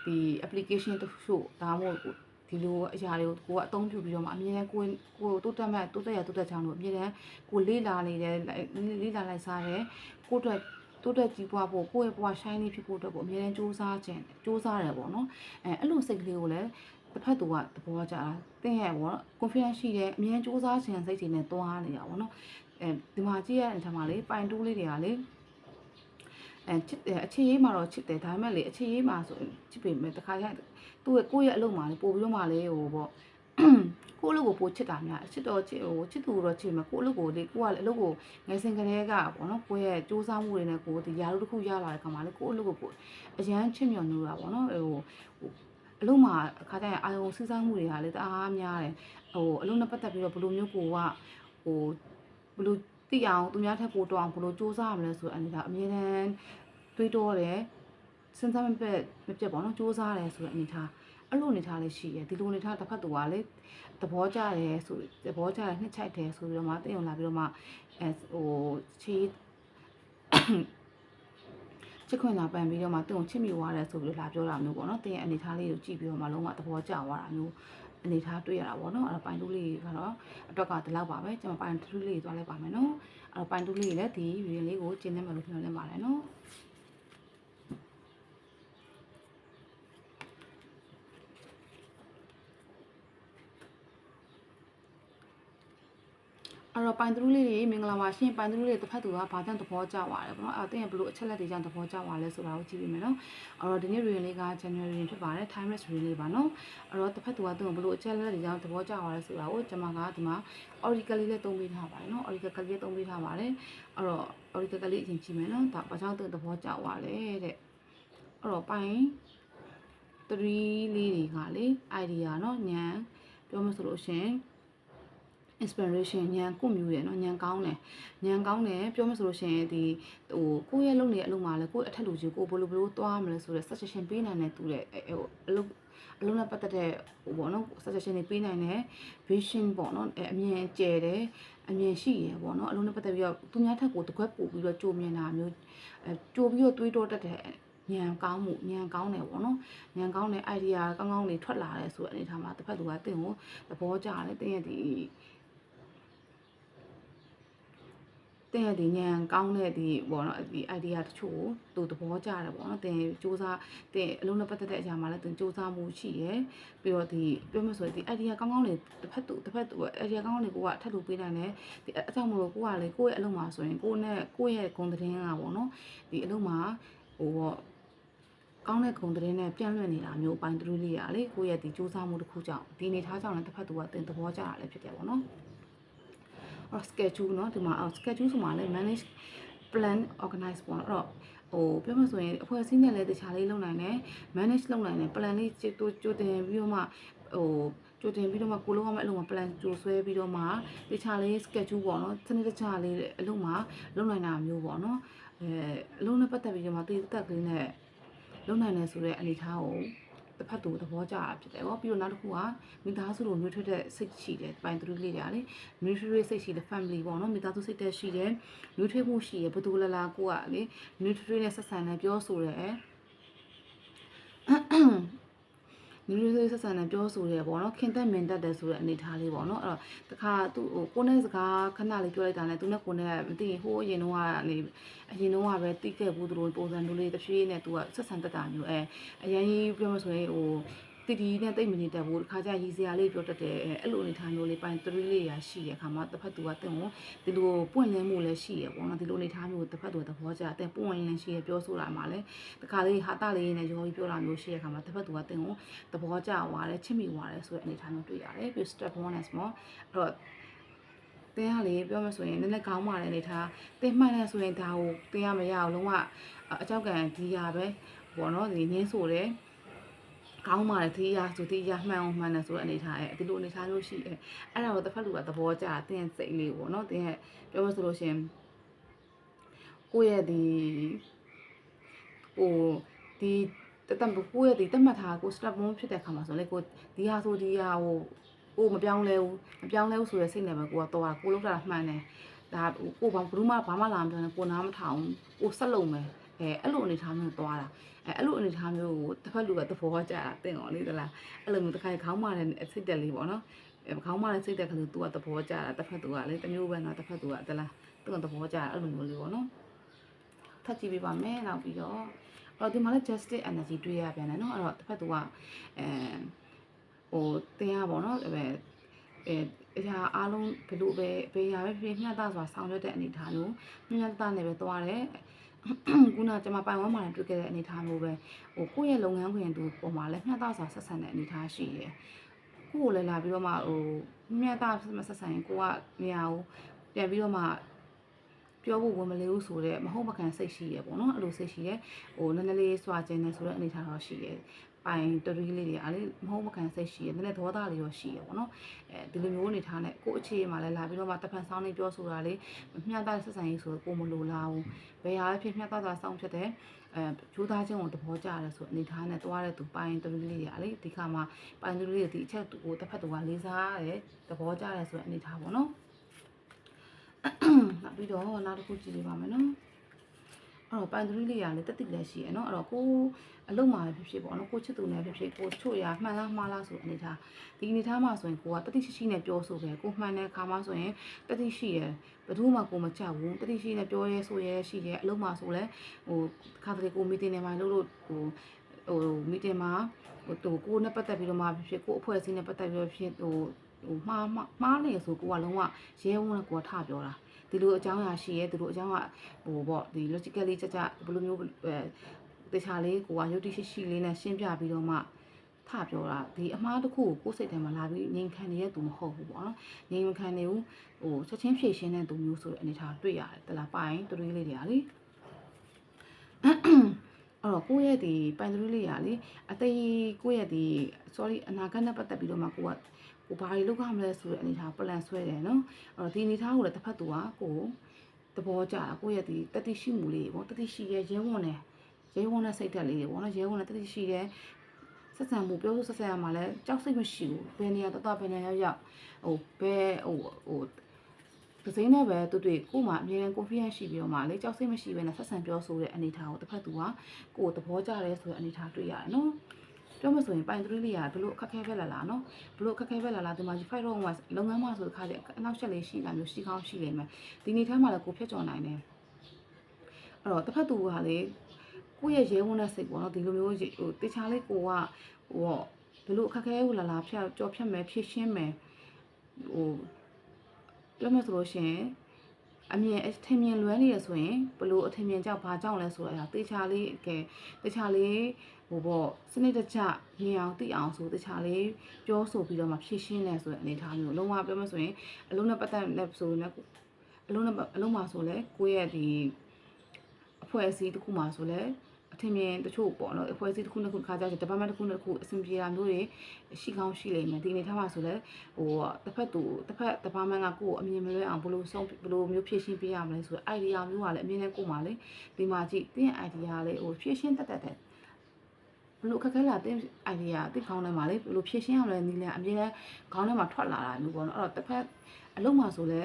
A: ဒီ application တချို့ဒါမှမဟုတ်ဒီလိုအရာတွေကိုကိုကအသုံးပြုပြီးတော့မှအမြဲတမ်းကိုယ်ကိုတိုးတက်မဲ့တိုးတက်ရတိုးတက်ချောင်းလို့အမြဲတမ်းကိုလေးလာနေတယ်လေးလာလိုက်စားတယ်ကိုယ့်အတွက် တိုးတက်ကြီးပွားဖို့ကိုယ့်ရဲ့ဘဝ shiny ဖြစ်ဖို့အတွက်ကိုအများကြီးစူးစမ်းခြင်းစူးစမ်းတယ်ပေါ့နော်အဲအဲ့လိုစိတ်ကလေးကိုလည်းတစ်ဖက်သူကသဘောကျတာတင်းရဲ့ပေါ့နော် confidence ရှိတယ်အများကြီးစူးစမ်းခြင်းစိတ်တွေနဲ့တွားနေတာပေါ့နော်အဲဒီမှာကြည့်ရတဲ့အချိန်မှာလေပိုင်တူးလေးတွေကလေအဲချစ်အခြေရေးမှာတော့ချစ်တယ်ဒါပေမဲ့လေအခြေရေးမှာဆိုချစ်ပေမဲ့တခါကျသူ့ရဲ့ကိုယ့်ရဲ့အလုပ်မှာလေပို့ပြီးတော့မှလေဟိုပေါ့ ကိုယ့်အလုပ်ကိုပိုချစ်တာများချစ်တော့ချစ်ဟိုချစ်သူတော့ချစ်မှာကိုယ့်အလုပ်ကိုလေကိုကလည်းအလုပ်ကိုငယ်စဉ်ကတည်းကပေါ့နော်ကိုယ့်ရဲ့စူးစမ်းမှုတွေနဲ့ကိုဒီယာရုတစ်ခုရလာတဲ့ခါမှာလေကိုယ့်အလုပ်ကိုကိုအရန်ချစ်မြော်နေတာပေါ့နော်ဟိုအလုံးမှာအခါကျရင်အာယုံစူးစမ်းမှုတွေကလည်းတအားများတယ်ဟိုအလုံးနဲ့ပတ်သက်ပြီးတော့ဘယ်လိုမျိုးကိုကဟိုဘယ်လိုသိအောင်သူများထက်ပိုတော့အောင်ဘယ်လိုစူးစမ်းရမလဲဆိုတဲ့အနေဒါအမြဲတမ်းတွေးတောတယ်စဉ်းစားမပြတ်မပြတ်ပေါ့နော်စူးစမ်းရတယ်ဆိုတဲ့အနေထား အဲ့လိုအနေထားလေးရှိရဒီလိုအနေထားတစ်ဖက်သူကလေသဘောကျတယ်ဆိုသဘောကျတယ်နှစ်ချိုက်တယ်ဆိုပြီးတော့မှတင်အောင်လာပြီးတော့မှအဲဟိုချီချစ်ခွင့်လာပန်ပြီးတော့မှတင်အောင်ချစ်မိသွားတယ်ဆိုပြီးတော့လာပြောတာမျိုးပေါ့နော်တင်ရဲ့အနေထားလေးကိုကြည့်ပြီးတော့မှလုံးဝသဘောကျသွားတာမျိုးအနေထားတွေ့ရတာပေါ့နော်အဲ့တော့ပိုင်တူးလေးကတော့အတွက်ကဒီလောက်ပါပဲကျွန်မပိုင်တူးလေးသွားလိုက်ပါမယ်နော်အဲ့တော့ပိုင်တူးလေးလည်းဒီဗီဒီယိုလေးကိုကျင်းနေမှာလို့ပြောနေပါတယ်နော် အဲ့တော့ပိုင်သူလေးတွေမင်္ဂလာပါရှင်ပိုင်သူလေးတွေတစ်ဖက်သူကဘာကြောင့်သဘောကျသွားလဲပေါ့နော်အဲ့တော့တင်းဘလို့အချက်လက်တွေကြောင့်သဘောကျသွားလဲဆိုတာကိုကြည့်ပြီးမယ်နော်အဲ့တော့ဒီနေ့ reading လေးက January ဖြစ်ပါတယ် timeless reading လေးပါနော်အဲ့တော့တစ်ဖက်သူကတင်းဘလို့အချက်လက်တွေကြောင့်သဘောကျသွားလဲဆိုတာကိုကျွန်မကဒီမှာ oracle လေးလည်းသုံးပေးထားပါတယ်နော် oracle လေးသုံးပေးထားပါတယ်အဲ့တော့ oracle လေးအရင်ကြည့်မယ်နော်ဒါဘာကြောင့်တင်းသဘောကျသွားလဲတဲ့အဲ့တော့ပိုင်3လေးတွေကလေ idea เนาะညံပြောမှဆိုလို့ရှင် inspiration ညံကိုမျိုးရယ်နော်ညံကောင်းတယ်ညံကောင်းတယ်ပြောမဆိုလို့ရှိရင်ဒီဟိုကိုယ့်ရဲ့လုပ်နေတဲ့အလုပ်မှာလည်းကိုယ့်အထက်လူကြီးကိုဘလို့ဘလို့သွားမလဲဆိုတော့ suggestion ပေးနိုင်တဲ့သူတဲ့ဟိုအလုပ်အလုံးနဲ့ပတ်သက်တဲ့ဟိုပေါ့နော် suggestion တွေပေးနိုင်တယ် vision ပေါ့နော်အမြင်ကျယ်တယ်အမြင်ရှိရယ်ပေါ့နော်အလုံးနဲ့ပတ်သက်ပြီးတော့သူများထက်ကိုတကွက်ပို့ပြီးတော့ကြိုမြင်တာမျိုးကြိုပြီးတော့တွေးတောတတ်တဲ့ဉာဏ်ကောင်းမှုဉာဏ်ကောင်းတယ်ပေါ့နော်ဉာဏ်ကောင်းတဲ့ idea ကောင်းကောင်းတွေထွက်လာတယ်ဆိုတဲ့အနေထားမှာတစ်ဖက်သူကတင့်ကိုသဘောကျတယ်တင့်ရဲ့ဒီ တဲ့ဒီညံကောင်းတဲ့ဒီပေါ့နော်ဒီ idea တချို့ကိုသူသဘောကျတယ်ပေါ့နော်တင်စူးစမ်းတင်အလုံးနဲ့ပတ်သက်တဲ့အရာမှာလည်းတင်စူးစမ်းမှုရှိရယ်ပြီးတော့ဒီပြောမှဆိုရင်ဒီ idea ကောင်းကောင်းတွေတစ်ဖက်သူတစ်ဖက်သူ idea ကောင်းကောင်းတွေကိုကထပ်လို့ပေးနိုင်တယ်ဒီအကြောင်းမလို့ကိုကလေကိုယ့်ရဲ့အလုံးမှာဆိုရင်ကိုနဲ့ကိုယ့်ရဲ့ဂုဏ်သတင်းကပေါ့နော်ဒီအလုံးမှာဟိုပေါ့ကောင်းတဲ့ဂုဏ်သတင်းနဲ့ပြန့်လွင့်နေတာမျိုးအပိုင်းသူလေးရလေကိုယ့်ရဲ့ဒီစူးစမ်းမှုတစ်ခုကြောင့်ဒီအနေထားကြောင့်လည်းတစ်ဖက်သူကတင်သဘောကျတာလည်းဖြစ်တယ်ပေါ့နော်အော် schedule เนาะဒီမှာအော် schedule ဆိုမှလည်း manage plan organize ပေါ့နော်အဲ့တော့ဟိုပြောမှဆိုရင်အဖွဲ့အစည်းနဲ့လည်းတခြားလေးလုပ်နိုင်တယ် manage လုပ်နိုင်တယ် plan လေးကြိုကြိုတင်ပြီးတော့မှဟို ကြိုတင်ပြီးတော့မှကိုလုံးအောင်မဲ့အလုပ်မှာ plan ကြိုဆွဲပြီးတော့မှတခြားလေး schedule ပေါ့နော်စနစ်တကျလေးအလုပ်မှာလုပ်နိုင်တာမျိုးပေါ့နော်အဲအလုပ်နဲ့ပတ်သက်ပြီးတော့မှတည်တက်ကလေးနဲ့လုပ်နိုင်တယ်ဆိုတဲ့အနေအထားကို တစ်ဖက်သူသဘောကျတာဖြစ်တယ်ပေါ့ပြီးတော့နောက်တစ်ခုကမိသားစုလိုမျိုးထွက်တဲ့စိတ်ရှိတယ်ပိုင်သူလေးတွေလေမျိုးထွေးစိတ်ရှိတဲ့ family ပေါ့နော်မိသားစုစိတ်သက်ရှိတယ်မျိုးထွေးမှုရှိရဘယ်သူလာလာကိုကလေမျိုးထွေးနဲ့ဆက်ဆံနေပြောဆိုရဲန ည်းနည်းဆက်ဆံနဲ့ပြောဆိုရဲပေါ့နော်ခင်သက်မင်တတ်တယ်ဆိုတဲ့အနေထားလေးပေါ့နော်အဲ့တော့တခါသူ့ဟိုကိုနဲ့စကားခဏလေးပြောလိုက်တာနဲ့သူနဲ့ကိုနဲ့မသိရင်ဟိုးအရင်တော့ကနေအရင်တော့ကပဲတိခဲ့ဘူးသူတို့ပုံစံမျိုးလေးတစ်ဖြည်းနဲ့သူကဆက်ဆံတတ်တာမျိုးအဲအရင်ကြီးပြောမဆိုရင်ဟို တီတီနဲ့တိတ်မနေတတ်ဘူးတခါကျရည်စရာလေးပြောတတ်တယ်အဲအဲ့လိုအနေထားမျိုးလေးပိုင်း3လေးရာရှိရခါမှတစ်ဖက်သူကတင်ကိုဒီလိုပွင့်လင်းမှုလည်းရှိရပေါ့နော်ဒီလိုအနေထားမျိုးတစ်ဖက်သူကသဘောကျတဲ့ပွင့်လင်းရှိရပြောဆိုတာမှလည်းတခါလေးဟာတလေးနဲ့ရောပြီးပြောတာမျိုးရှိရခါမှတစ်ဖက်သူကတင်ကိုသဘောကျသွားတယ်ချစ်မိသွားတယ်ဆိုတဲ့အနေအထားမျိုးတွေ့ရတယ်ပြီး step 1 is more အဲ့တော့တင်းကလေပြောမှဆိုရင်နည်းနည်းကောင်းပါတဲ့အနေထားတင်းမှန်တယ်ဆိုရင်ဒါကိုတင်းရမရအောင်လုံးဝအကြောက်ကန်ဒီရပဲဘောနော်ဒီနင်းဆိုတယ် ကောင်းပါတယ်ဒီရဆိုဒီရမှန်အောင်မှန်တယ်ဆိုတဲ့အနေထားရဲ့ဒီလိုအနေထားမျိုးရှိတယ်အဲ့ဒါကိုတစ်ဖက်လူကသဘောကျတာတင်းရဲ့စိတ်လေးပေါ့နော်တင်းရဲ့ပြောမှဆိုလို့ရှိရင်ကိုယ့်ရဲ့ဒီဟိုဒီတတမကိုရဲ့ဒီတတ်မှတ်ထားကို step 1ဖြစ်တဲ့ခါမှာဆိုလေကိုဒီဟာဆိုဒီဟာဟိုကိုမပြောင်းလဲဘူးမပြောင်းလဲဘူးဆိုရယ်စိတ်နဲ့ပဲကိုကတော့ကိုလောက်တာမှန်တယ်ဒါကိုဘာဘူးမှဘာမှလာမပြောနဲ့ကိုနားမထောင်ကိုဆက်လုံးမယ်အဲအဲ့လိုအနေထားမျိုးသွားတာ အဲအဲ့လိုအနေထားမျိုးကိုတစ်ဖက်လူကသဘောကျတာတင့်အောင်လေးသလားအဲ့လိုမျိုးတစ်ခါခေါင်းမာတဲ့စိတ်တက်လေးပေါ့နော်ခေါင်းမာတဲ့စိတ်တက်ကလေး तू ကသဘောကျတာတစ်ဖက် तू ကလေတမျိုးပဲနော်တစ်ဖက် तू ကသလားသူကသဘောကျတာအဲ့လိုမျိုးလေးပေါ့နော်ထပ်ကြည့်ပေးပါမယ်နောက်ပြီးတော့အဲ့တော့ဒီမှာလည်း justice energy တွေ့ရပြန်တယ်နော်အဲ့တော့တစ်ဖက် तू ကအဲဟိုတင်ရပါတော့အဲအဲအရာအားလုံးဘလို့ပဲဘယ်ရာပဲဖြစ်ဖြစ်မျှတစွာဆောင်ရွက်တဲ့အနေထားလို့မျှတနဲ့ပဲသွားတယ် ခုနကကျွန်မပိုင်ဝမ်းမှာတွေ့ခဲ့တဲ့အနေအထားမျိုးပဲဟိုကိုယ့်ရဲ့လုပ်ငန်းခွင်သူပုံမှာလည်းမျှတစွာဆက်ဆံတဲ့အနေအထားရှိတယ်ကိုယ်ကိုလည်းလာပြီးတော့မှဟိုမျှတမဆက်ဆံရင်ကိုကနေရာကိုပြန်ပြီးတော့မှပြောဖို့ဝင်မလေးဘူးဆိုတော့မဟုတ်မကန်စိတ်ရှိရပေါ့နော်အဲ့လိုစိတ်ရှိရဟိုနည်းနည်းလေးစွာကျင်းနေဆိုတော့အနေထားတော့ရှိရ ပိုင်တရီလေးတွေအားလေးမဟုတ်မကန်စိတ်ရှိရနည်းနည်းသဘောသားလေးရောရှိရပေါ့နော်အဲဒီလိုမျိုးအနေထားနဲ့ကို့အခြေမှာလည်းလာပြီးတော့မှတဖန်ဆောင်နေပြောဆိုတာလေးမျှတတဲ့ဆက်ဆံရေးဆိုတော့ကိုမလိုလားဘူးဘယ်ဟာဖြစ်မျှတတာစောင့်ဖြစ်တဲ့အဲဂျိုးသားချင်းကိုသဘောကျရဲဆိုအနေထားနဲ့တွားတဲ့သူပိုင်တရီလေးတွေအားလေးဒီခါမှာပိုင်တရီလေးတွေဒီအချက်ကိုတစ်ဖက်သူကလေးစားရဲသဘောကျရဲဆိုတဲ့အနေထားပေါ့နော်နောက်ပြီးတော့နောက်တစ်ခုကြည့်ပြပါမယ်နော် အဲ့တော့ပိုင်သရီလေးရလည်းတက်တိလည်းရှိရယ်နော်အဲ့တော့ကိုအလုံးမှာဖြစ်ဖြစ်ပေါ့နော်ကိုချစ်သူနဲ့ဖြစ်ဖြစ်ကိုချို့ရမှန်လားမှားလားဆိုအနေထားဒီအနေထားမှာဆိုရင်ကိုကတတိရှိရှိနဲ့ပြောဆိုပဲကိုမှန်တဲ့ခါမှဆိုရင်တတိရှိရယ်ဘယ်သူမှကိုမကြောက်ဘူးတတိရှိနဲ့ပြောရဲဆိုရဲရှိရဲအလုံးမှာဆိုလဲဟိုခါတလေကိုမီတင်နေမှာလို့လို့ဟိုဟိုမီတင်မှာဟိုတူကိုနဲ့ပတ်သက်ပြီးတော့မှဖြစ်ဖြစ်ကိုအဖွဲ့အစည်းနဲ့ပတ်သက်ပြီးတော့ဖြစ်ဟို ဟိုမှားမှားနေဆိုကိုကလုံးဝရဲဝန်းနဲ့ကိုကထပြောတာဒီလိုအကြောင်းအရာရှိရဲဒီလိုအကြောင်းကဟိုပေါ့ဒီ logically ကြကြဘယ်လိုမျိုးအဲတခြားလေးကိုကယုတ်တိရှိရှိလေးနဲ့ရှင်းပြပြီးတော့မှထပြောတာဒီအမားတစ်ခုကိုကိုယ်စိတ်ထဲမှာလာပြီးငြိမ်ခံနေတဲ့သူမဟုတ်ဘူးပေါ့နော်ငြိမ်ခံနေဘူးဟိုချက်ချင်းဖြည့်ရှင်းတဲ့သူမျိုးဆိုတဲ့အနေထားတွေ့ရတယ်တလားပိုင်တူလေးလေးတွေကလေအဲ့တော့ကိုယ့်ရဲ့ဒီပိုင်တူလေးတွေကလေအသေးကိုယ့်ရဲ့ဒီ sorry အနာဂတ်နဲ့ပတ်သက်ပြီးတော့မှကိုက ကိုဘာတွေလုပ်ရမလဲဆိုတဲ့အနေထား plan ဆွဲတယ်နော်အဲ့တော့ဒီအနေထားကိုလည်းတစ်ဖက်သူကကိုသဘောကျတာကိုယ့်ရဲ့ဒီတတိရှိမှုလေးပေါ့တတိရှိရဲ့ရဲဝံ့တယ်ရဲဝံ့တဲ့စိတ်ဓာတ်လေးတွေပေါ့နော်ရဲဝံ့တဲ့တတိရှိတဲ့ဆက်ဆံမှုပြောဆိုဆက်ဆံရမှာလဲကြောက်စိတ်မရှိဘူးဘယ်နေရာတတဘယ်နေရာရောက်ဟိုဘယ်ဟိုဟိုဒစိမ့်နဲ့ပဲတူတူကို့မှာအမြဲတမ်း confidence ရှိပြီးတော့မှလေကြောက်စိတ်မရှိဘဲနဲ့ဆက်ဆံပြောဆိုတဲ့အနေထားကိုတစ်ဖက်သူကကိုယ်သဘောကျတယ်ဆိုတဲ့အနေထားတွေ့ရတယ်နော် ပြောမဆိုရင်ပိုင်3လေးကဘလို့အခက်ခဲပဲလာလာနော်ဘလို့အခက်ခဲပဲလာလာဒီမှာ5တော့မှာလုပ်ငန်းမှာဆိုတခါလေအနောက်ချက်လေးရှိလာမျိုးရှိကောင်းရှိနေမယ်ဒီနေ့ထဲမှာလည်းကိုဖြတ်ကျော်နိုင်တယ်အဲ့တော့တစ်ဖက်သူကလေကိုယ့်ရဲ့ရဲဝန်းတဲ့စိတ်ပေါ့နော်ဒီလိုမျိုးဟိုတခြားလေးကိုကဟိုဘလို့အခက်ခဲကိုလာလာဖြတ်ကြော်ဖြတ်မယ်ဖြည့်ရှင်းမယ်ဟိုပြောမဆိုလို့ရှိရင်အမြင်အထင်မြင်လွဲနေရဆိုရင်ဘလို့အထင်မြင်ကြောက်ဘာကြောင့်လဲဆိုတော့တေချာလေးကဲတေချာလေး ဟိုပေါ့စနစ်တကျမြင်အောင်သိအောင်ဆိုတေချာလေးပြောဆိုပြီးတော့မှဖြည့်ရှင်းလဲဆိုတဲ့အနေအထားမျိုးလုံးဝပြောမဆိုရင်အလုံးနဲ့ပတ်သက်တဲ့ဆိုရင်အလုံးနဲ့အလုံးမှာဆိုလဲကိုယ့်ရဲ့ဒီအဖွဲ့အစည်းတစ်ခုမှာဆိုလဲအထင်မြင်တချို့ပေါ့နော်အဖွဲ့အစည်းတစ်ခုနှစ်ခုတစ်ခါကြာတယ်တပတ်မှတစ်ခုနှစ်ခုအဆင်ပြေတာမျိုးတွေရှိကောင်းရှိလိမ့်မယ်ဒီအနေထားမှာဆိုလဲဟိုတစ်ဖက်သူတစ်ဖက်တပတ်မှန်ကကိုယ်အမြင်မလွဲအောင်ဘလို့ဆုံးဘလို့မျိုးဖြည့်ရှင်းပေးရမလဲဆိုတော့ idea မျိုးကလည်းအမြင်နဲ့ကိုယ်မှလေဒီမှာကြည့်တင်း idea လေးဟိုဖြည့်ရှင်းတက်တက်တဲ့ ဘလို့ခက်ခဲလာတင်း idea တင်းခေါင်းထဲမှာလေဘလို့ဖြည့်ရှင်းရမလဲနီးလဲအမြင်နဲ့ခေါင်းထဲမှာထွက်လာတာမျိုးပေါ့နော်အဲ့တော့တစ်ဖက်အလုံးမှာဆိုလဲ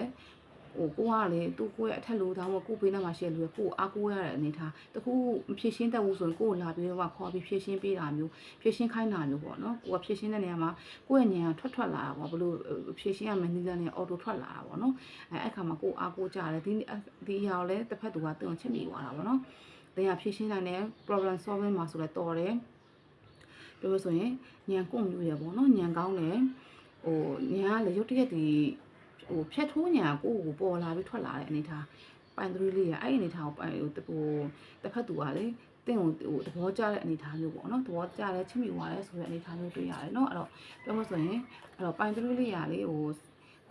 A: ဟိုကိုကလေသူ့ကိုရဲ့အထက်လူသားမို့ကိုပေးနေမှာရှိရလူရဲ့ကိုအားကိုးရတဲ့အနေထားတခုမဖြည့်ရှင်းတတ်ဘူးဆိုရင်ကိုလာပြီးတော့ခေါ်ပြီးဖြည့်ရှင်းပေးတာမျိုးဖြည့်ရှင်းခိုင်းတာမျိုးပေါ့နော်ကိုကဖြည့်ရှင်းတဲ့နေရာမှာကိုယ့်ရဲ့ဉာဏ်ထွက်ထွက်လာတာပေါ့ဘလို့ဖြည့်ရှင်းရမယ်နီးလန်းနဲ့အော်တိုထွက်လာတာပေါ့နော်အဲအဲ့ခါမှာကိုအားကိုးကြတယ်ဒီဒီအရာကိုလည်းတစ်ဖက်သူကတုံချစ်မိသွားတာပေါ့နော်တရားဖြည့်ရှင်းနိုင်တဲ့ problem solving မှာဆိုလဲတော်တယ် ပြောလို့ဆိုရင်ဉာဏ်ကုန်မျိုးရပေါ့နော်ဉာဏ်ကောင်းတယ်ဟိုဉာဏ်ကလည်းရုတ်တရက်ဒီဟိုဖြတ်ထိုးညာကိုကိုပေါ်လာပြီးထွက်လာတဲ့အနေထားပိုင်သရီလေးကအဲ့ဒီအနေထားကိုပိုင်ဟိုဟိုတစ်ဖက်သူကလေတင့်ကိုဟိုသဘောကျတဲ့အနေထားမျိုးပေါ့နော်သဘောကျတဲ့ချစ်မိသွားတဲ့ဆိုတဲ့အနေထားမျိုးတွေ့ရတယ်เนาะအဲ့တော့ပြောမှဆိုရင်အဲ့တော့ပိုင်သရီလေးရလေဟို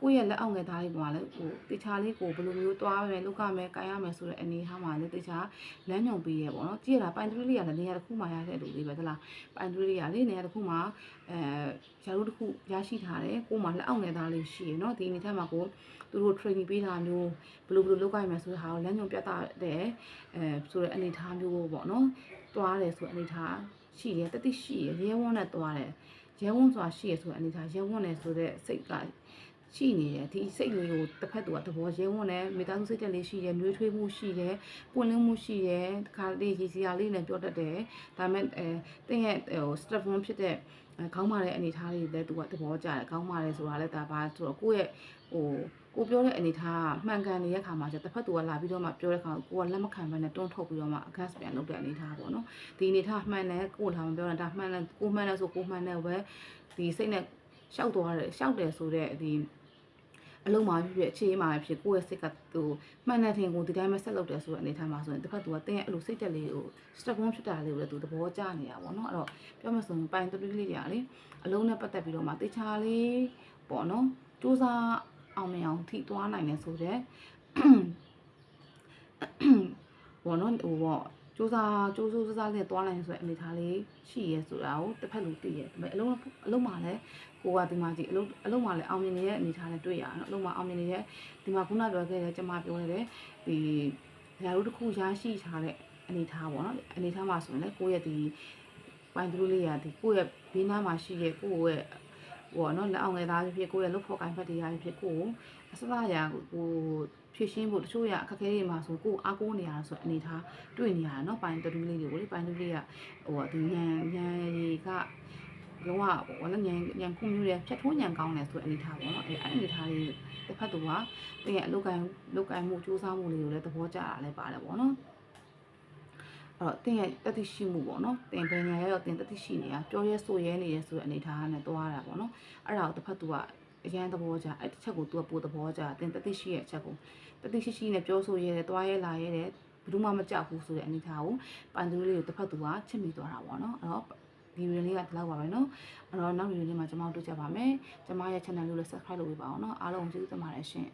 A: ကိုယ့်ရဲ့လက်အောက်ငယ်သားလေးပေါ်မှာလည်းဟိုတေချာလေးကိုဘယ်လိုမျိုးသွားမယ်လုကမယ်ကိုင်ရမယ်ဆိုတဲ့အနေအထားမှာလည်းတေချာလမ်းညွှန်ပေးရပေါ့နော်ကြည့်ရတာပိုင်သွေးလေးကလည်းနေရာတစ်ခုမှာရတဲ့လူလေးပဲသလားပိုင်သွေးလေးကလေနေရာတစ်ခုမှာအဲရာတို့တစ်ခုရရှိထားတယ်ကိုယ်မှာလက်အောက်ငယ်သားလေးရှိရနော်ဒီအနေထားမှာကိုသူတို့ training ပေးတာမျိုးဘယ်လိုဘယ်လိုလုကမယ်ဆိုတဲ့ဟာကိုလမ်းညွှန်ပြသတဲ့အဲဆိုတဲ့အနေအထားမျိုးပေါ့နော်သွားတယ်ဆိုတဲ့အနေအထားရှိတယ်တတိရှိရရဲဝန်းနဲ့သွားတယ်ရဲဝန်းဆိုတာရှိရဆိုတဲ့အနေအထားရဲဝန်းနဲ့ဆိုတဲ့စိတ်က ရှိနေတယ်ဒီစိတ်လေးကိုတစ်ဖက်သူကသဘောရဲဝန်းနဲ့မိသားစုစိတ်တက်လေးရှိတယ်မျိုးထွေးမှုရှိတယ်ပွင့်လင်းမှုရှိတယ်တခါလေးရည်စရာလေးနဲ့ပြောတတ်တယ်ဒါပေမဲ့အဲတင်းရဲ့ဟို step 1ဖြစ်တဲ့အဲခေါင်းမာတဲ့အနေထားလေးလည်းသူကသဘောကျတယ်ခေါင်းမာတယ်ဆိုတာလည်းဒါပါဆိုတော့ကိုယ့်ရဲ့ဟိုကိုပြောတဲ့အနေထားကမှန်ကန်နေတဲ့ခါမှာကျတစ်ဖက်သူကလာပြီးတော့မှပြောတဲ့ခါကိုကလက်မခံဘဲနဲ့တွန်းထုတ်ပြီးတော့မှ gas ပြန်လုပ်တဲ့အနေထားပေါ့နော်ဒီအနေထားမှန်တယ်ကိုလာမပြောတာဒါမှန်တယ်ကိုမှန်တယ်ဆိုကိုမှန်တယ်ပဲဒီစိတ်နဲ့ရှောက်သွားတယ်ရှောက်တယ်ဆိုတဲ့ဒီ အလုံးမှာဖြစ်ဖြစ်အခြေအေးမှာဖြစ်ကိုယ့်ရဲ့စိတ်ကသူမှန်တဲ့ထင်ကိုဒီတိုင်းပဲဆက်လုပ်တယ်ဆိုတဲ့အနေထားမှာဆိုရင်တစ်ဖက်သူကတင်းရဲ့အဲ့လိုစိတ်တက်လေးကို step 1ဖြစ်တာလေးကိုလည်းသူသဘောကျနေတာပေါ့နော်အဲ့တော့ပြောမှဆိုရင်ပိုင်တူလေးတွေကလေအလုံးနဲ့ပတ်သက်ပြီးတော့မှတေချာလေးပေါ့နော်စူးစမ်းအောင်မြင်အောင်ထိသွားနိုင်တယ်ဆိုတော့ဘောနော်ဟိုပေါ့ စူးစမ်းစူးစူးစူးစမ်းလေးသွားနိုင်ဆိုတဲ့အနေထားလေးရှိရဲဆိုတာကိုတစ်ဖက်လူသိရဲဒါပေမဲ့အလုံးအလုံးမှာလည်းကိုကဒီမှာကြည့်အလုံးအလုံးမှာလည်းအောင်မြင်နေတဲ့အနေထားနဲ့တွေ့ရအောင်အလုံးမှာအောင်မြင်နေတဲ့ဒီမှာခုနပြောခဲ့တဲ့ကျမပြောနေတဲ့ဒီဓာတ်ရိုးတစ်ခုရရှိထားတဲ့အနေထားပေါ့နော်အနေထားမှာဆိုရင်လည်းကိုယ့်ရဲ့ဒီပိုင်သူလေးရာဒီကိုယ့်ရဲ့ဘေးနားမှာရှိတဲ့ကိုယ့်ရဲ့ဟိုနော်လက်အောင်ငယ်သားဖြစ်ဖြစ်ကိုယ့်ရဲ့လုတ်ဖို့ကိုင်ဖက်တရားဖြစ်ဖြစ်ကိုအစစရာကို ဖြည့်ရှင်းဖို့တချို့ရအခက်အခဲတွေမှာဆိုကိုအားကိုးနေရတာဆိုအနေထားတွေ့နေရတာเนาะပိုင်တူလေးတွေကိုလေပိုင်တူလေးကဟိုဒီညံညံရီကလုံးဝဟိုလည်းညံညံခုမျိုးတွေဖြတ်ထိုးညံကောင်းတယ်ဆိုအနေထားပေါ့เนาะအဲအဲ့အနေထားလေးတစ်ဖက်သူကတင်းရဲ့အလုတ်ကန်လုတ်ကန်မှုစူးစမ်းမှုလေးကိုလည်းသဘောကျတာလည်းပါတယ်ပေါ့เนาะအဲ့တော့တင်ရဲ့တတိရှိမှုပေါ့နော်တင်ပညာရရောတင်တတိရှိနေတာပြောရဲဆိုရဲနေရဲဆိုတဲ့အနေထားနဲ့သွားတာပေါ့နော်အဲ့ဒါကိုတစ်ဖက်သူကအရန်သဘောကျအဲ့တစ်ချက်ကိုသူကပိုသဘောကျတင်တတိရှိရဲ့အချက်ကို တတိရှိရှိနဲ့ပြောဆိုရဲတယ်သွားရဲလာရဲတယ်ဘယ်သူမှမကြောက်ဘူးဆိုတဲ့အနေထားကိုပန်သူလေးကိုတစ်ဖက်သူကချစ်မိသွားတာပေါ့နော်အဲ့တော့ဒီဗီဒီယိုလေးကဒီလောက်ပါပဲเนาะအဲ့တော့နောက်ဗီဒီယိုလေးမှာကျွန်မတို့တွေ့ကြပါမယ်ကျွန်မရဲ့ channel လေးကိုလည်း subscribe လုပ်ပေးပါအောင်เนาะအားလုံးကျေးဇူးတင်ပါတယ်ရှင်